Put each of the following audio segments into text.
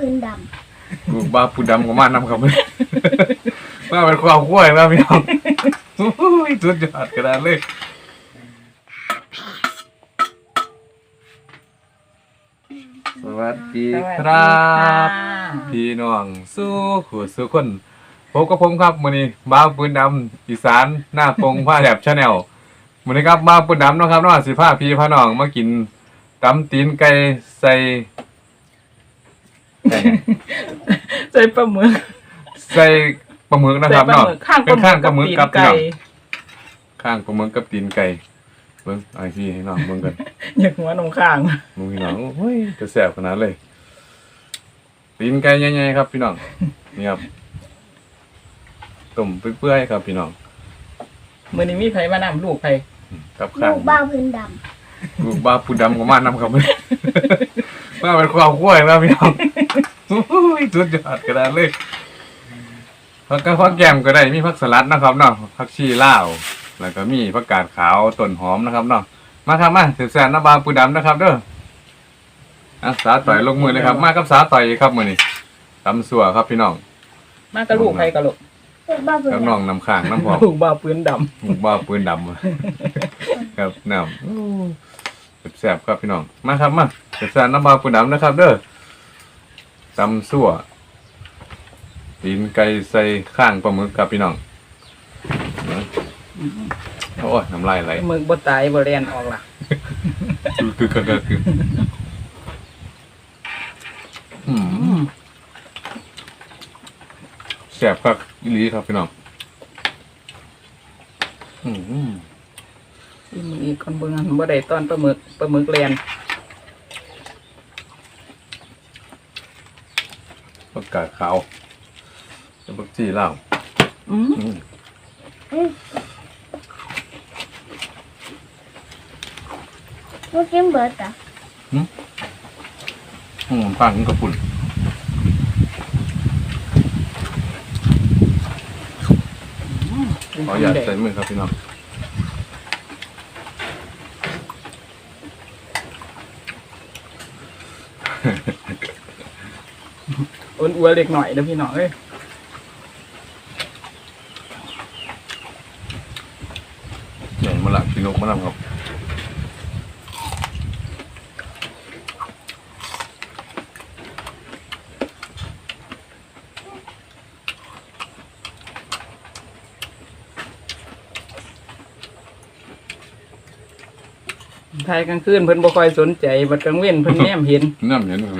พื้นดลูกบ้าผู้ดำก็มานำครับ มาเป็นความกล้วยมาพี่น้องโอ้ยสุดยอดกระดานเลยสวัสดีครับ พี่น้องสู้ขู่สู้คนพบกับผมครับมื้อนี้บ้าวปืนดำอีสานหน้าปงผ้าแถบชาแนลมื้อนี้ครับบ้าวปืนดำเนาะครับเนาะสิพาพี่พาน้องมากินตำตีนไก่ใส่ไก่หยัง ใส่ปลาหมึกใส่ปลาหมึกนะครับใส่ปลาเนาะหมึกข้างปเป็ลานหมึข้างกปลาหมึกตีนกับพี่ไก่น้องข้างปลาหมึกกับตีนไก่เบิ่งไอ้พี่ให้น้องเบิ่งกันอยากหัวหนมข้าง มึงพี่น้องโอ้ยจะแซ่บขนาดเลยตีนไก่ใหญ่ๆครับ พี่น้องนี่ครับต้มเปื่อยๆครับพี่น้องมื้อนี้มีไผมานำลูกไผกับำข้าลูง กบ้าพื้นดลูกบ้าผู้ดำก็มานำครับ มาเป็นความกล้วยมาพี่น้องโอ้ยสุดยอดกระดานเลยผักกะผักแกมก็ได้มีผักสลัดนะครับเนาะผักชีลาวแล้วก็มีผักกาดขาวต้นหอมนะครับเนาะมาครับมาเสียแซนน้ำบาปูดำนะครับ เด้ออะสาต่อยลงมือเลยครับ มากับสาต่อยครับมือนี้ตำสัวครับพี่น้องมากับลูกไผกับลูกำลูกบ้าพื้นกับดน้องน้ำข้างน้ำหอมลูกบ่าวปืนดำหมูบ้าปืนดำครับน้ำแซ่บๆครับพี่น้องมาครับมาเสียแซนน้ำบาปูดำนะครับ เด้อ ตำสัวตีนไก่ใส่ข้างปลาหมึกครับพี่น้องโอ้ยน้ำลายไหลหมึกบ่ตายบ่แล่นออกล่ะคือคือคือคือคืออืมแซ่บครับอีหลีครับพี่น้องอืม อีมื้ออีกคนเบิ่งอันบ่ได้ตอนปลาหมึกปลาหมึกแล่น กกาดขาวแล้วผักจีเหล้าอืมอืมลูกกินเบิร์ดอะอืมข้างกระปุ่นขออย่าตใส่มือครับพี่น้อง อ้วนอัวเล็กหน่อยเด้อพี่น้องเอ้ยใหญ่มาละพี่นกมาลำครับทายกลางคืนเพิ่นบ่ค่อยสนใจบัดกลางเว้นเพิ่นแนมเห็น น้ำเห็นครับ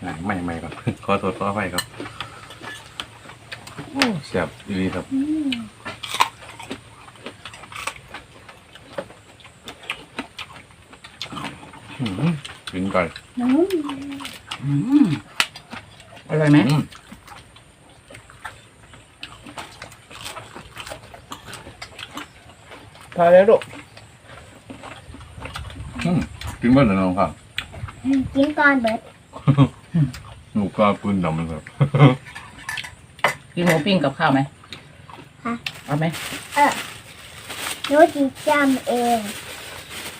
พี่น้องอะไม่ไม่ครับขอโทษขออภัยครับโอ้แซ่บอีหลีครับอืมกินไก่น้อืมอร่อยไหมอืมพอแล้วลูกอืมกินเมื่อไหร่น้องครับำกินก่อนเบิร์ด หนูก็ปืนดำเลยครับกินหมูปิ้งกับข้าวไหมฮะ เอาไหมเออหนูจีจำเอง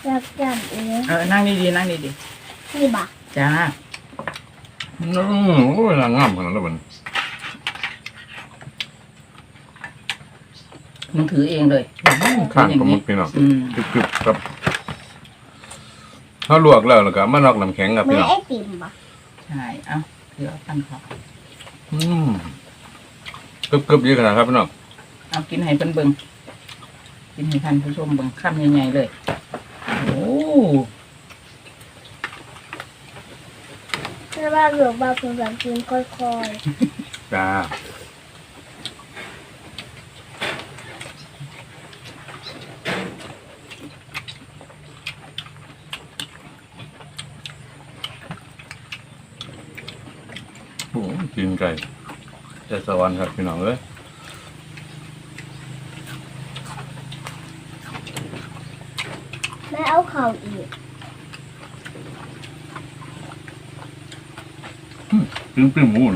จะจำเองเออนั่งดีๆนั่งดีนี่บอกๆจ้าอืมโอ้ยนางงามขนาดนั้นมันมึงถือเองเลย ข้างปลาหมึกพี่น้องอืมกรึบๆครับเขาลวกแล้วแล้วก็มานอกน้ำแข็งครับเหมือพี่นน้องไอติมบอก ใช่เอ้าถือเอาตั้งข้าวอืมกรึบๆเยอะขนาดครับพี่น้องเอากินให้เพิ่นเบิ่งกินให้ท่านผู้ชมเบิ่งคำใหญ่ๆเลย โอ้เพราะว่าลูกบ้าพื้นดำกินค่อยจ้า ตีนไก่เต่สวันครับพี่น้องเลยไม่เอาเข่าอีกปิ้งปิ้งหมูน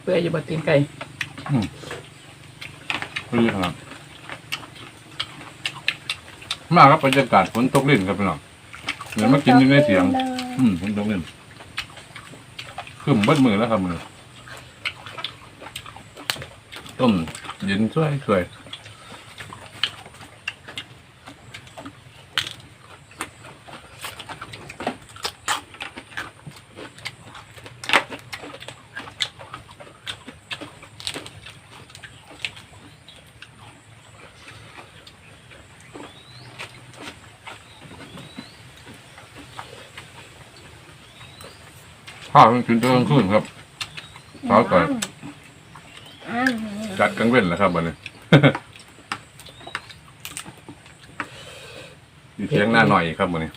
เพื่ออยู่บัดตีนไก่ พอดีครับมาครับบรรยากาศฝนตกลิ่นครับพี่น้องเหมือนมากินอยู่ในเสียง อืมฝนตกลิ่นขึ้นเบิดมือแล้วครับมือต้มเย็นช่วยช่วย ข้าวต้องกินตัวกลางคืนครับ เช้าก่อน อ้าวจัดกลางเว้นแหล้วครับวันนี้ อยู่เทียงหน้าหน่อยครับวันนี้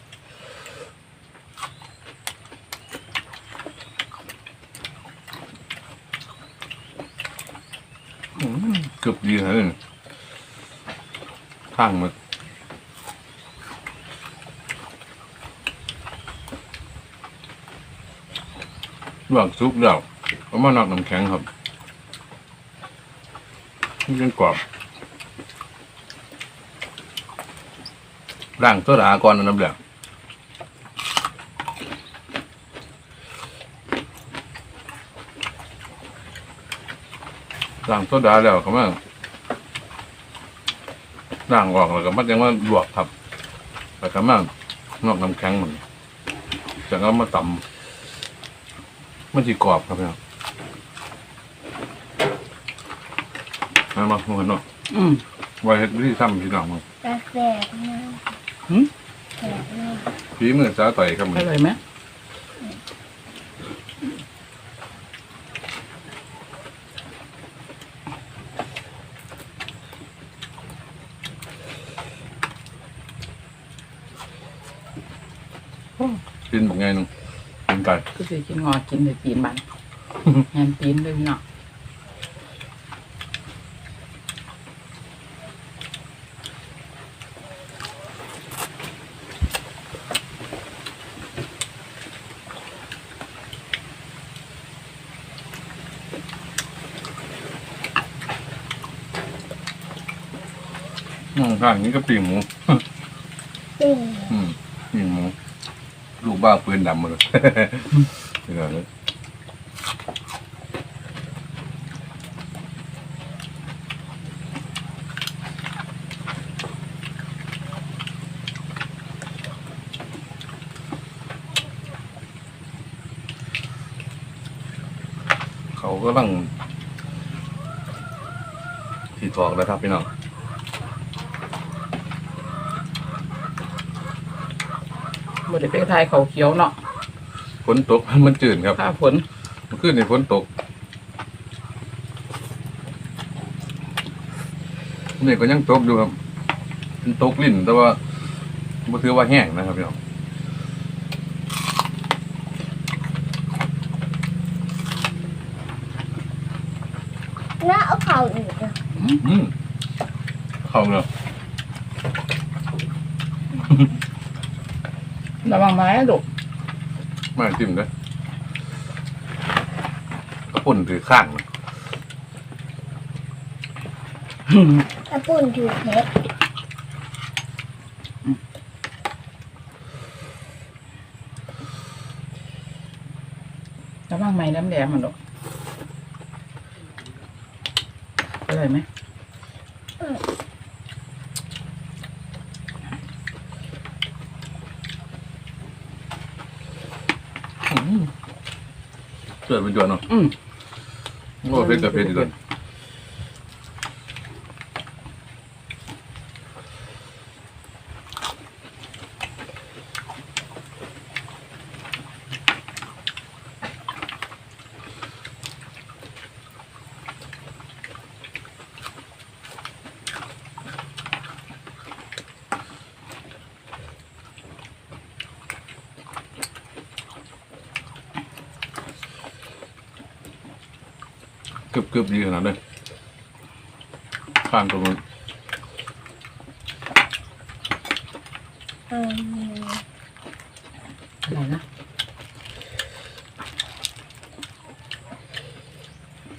อืมเกือบดีนะเนี่ยข้างมึก ลวกซุปเดียวเอามานอกน้ำแข็งครับมันเป็นกรอบร่างโซดาก่อนน้ำเหลืองร่างโซดาแล้วก็มาร่างออกแล้วก็มันยังว่าลวกครับแล้วก็มานอกน้ำแข็งมันจากนั้นมาตำ มันจีกรอบครับพี่น้องมามาหัวเนาะอืมไว้เฮ็ดวิธีทำพี่น้องมึงกาแฟนะหืมแสบนะฝีมือสาวต่อยครับมึองร่อยไหมกินบอกไงนึงกิน ไก่ก็คือกินงอกินแต่ตีนมัน แฮนตีนด้วยพี่น้องอืมข้างนี้ก็ปีกหมู จริง อืมปีกหมู ลูกบ้าปืนดำหมดเลยเดี๋ยวเลยเขาก็ต้องที่ถอกนะครับพี่น้อง บไดไปทายเขาเขียวเนาะฝนตกมันจืดครับผ้าฝนเมื่อคืนในฝนตกนี่ก็ยังตกอยู่ครับมันตกลิ่นแต่ว่าบ่ถือว่าแห้งนะครับพี่น้องน่าเอาเข่าอีกอะอืมเข้าเลย ระวังไม้นะลูกมาจิ้มเลยกระปุ่นถือข้างนะตะปุ่นถือเพชรระวังไม้น้ำแดงมันลูกอร่อยไหม อืม เกิดเป็นจวนเนาะอืมโอ้เพชรกับเพชรดีเลย กึบกึบดีขนาดเลยข้างตรงนู้นอืมอะไรนะ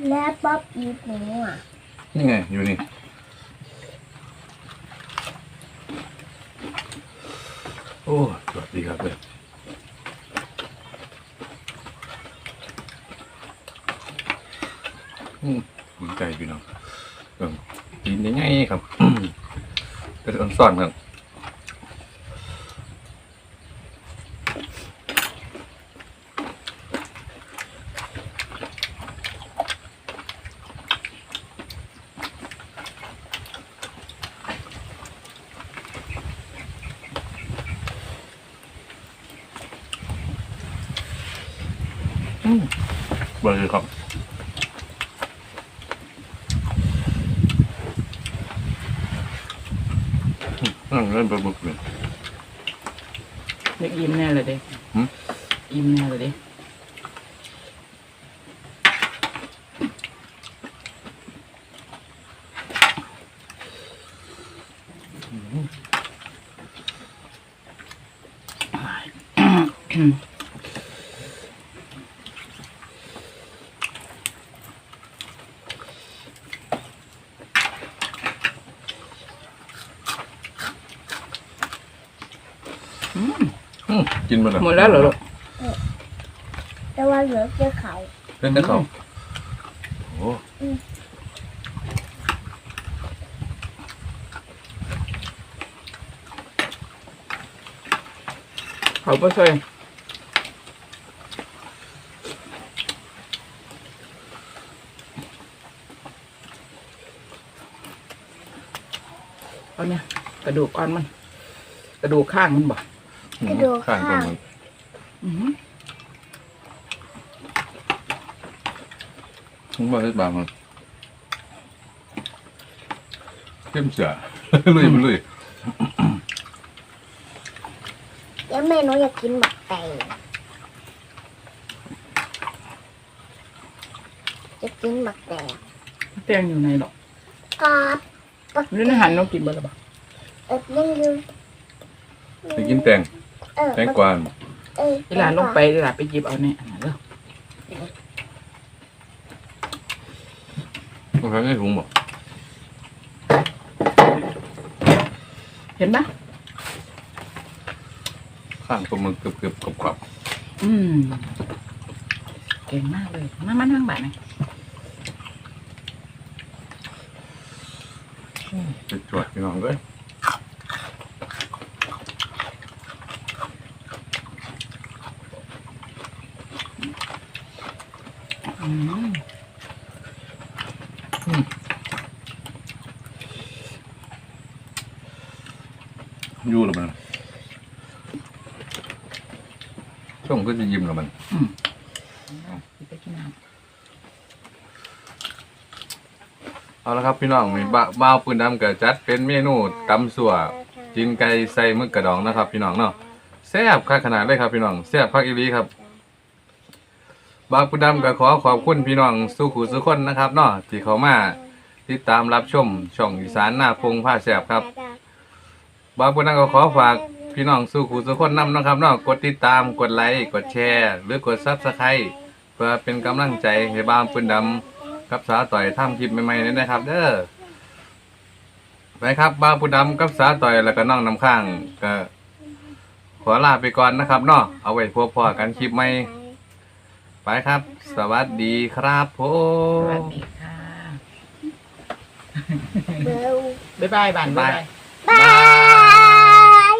แล้วป๊อปอีทหนูอะนี่ไง อยู่นี่โอ้สวัสดีครับเลย อืมภูมิใจพี่น้องเอิ่มกินยังไงครับกระเทียมซ่อนครับเบอร์ครับอืมนั่ง เล่นปลาบึกเลยเด็กอิ่มแน่เลยเด้หืมอิ่มแน่เลยเด็อืม กินมาแล้วหมดแล้วเหรอลูกแต่ว่าเหลือแค่เขาเล่นได้เขาโอ้เขาก็ช่วยเอาเนี่ยกระดูกอ่อนมัน กระดูกข้างมันบ อกข้างตรงมันอือหือผมว่าได้บางมันเข้มเสือลุยมันลุยแล้วแม่หนูอยากกินบักแตงจะกินบักแตงแตงอยู่ในหรอกกอดบักนี่อาหารน้องกินเบอร์ละบ่เอ็ดยังอยู่ไปกินแตงเออ แตงกวานเออเวลาลงไปเวลาไปหยิบเอาเนี่ยอันนั้นเด้อต้องทำให้ถุงบอกเห็นไหมข้างตัวมันเกือบเกือบกรอบกรอบอืมเก่งมากเลยมามานั่งบ่ายไหมจะจวดพี่น้องเลย ยู่แล้วมันช่วงก็จะยิ้มกับมันไปกินน้เอาละครับพี่น้องมีบ้าบ้าวปืนดำกับจัดเป็นเมนูตำสัวจินไก่ใส่มึกกระดองนะครับ พี่น้องเนาะแซ่บค่าขนาดเลยครับพี่น้องแซ่บพักอีรีครับ บ้าวปืนดำก็ขอขอบคุณพี่น้องสู้ขู่สู้คนนะครับเนาะที่เขามาติดตามรับชมช่องอีสานหน้าพงผ้าแซ่บครับบ้าวปืนดำก็ขอฝากพี่น้องสู้ขู่สู้คนนำนะครับเนาะกดติดตามกดไลค์กดแชร์ หรือกดซับสไครต์เพื่อเป็นกำลังใจให้บ้าวปืนดำกับสาต่อยทำคลิปใหม่ๆนี่นะครับ เด้อไปครับบ้าวผู้ดำกับสาต่อยแล้วก็น้องน้ำข้างก็ขอลาไปก่อนนะครับเนาะเอาไว้พบพอกันคลิปใหม่ ไปครับ สวัสดีครับผสวัสม ดีค่ะบ๊ายบายบันบายบาย บาย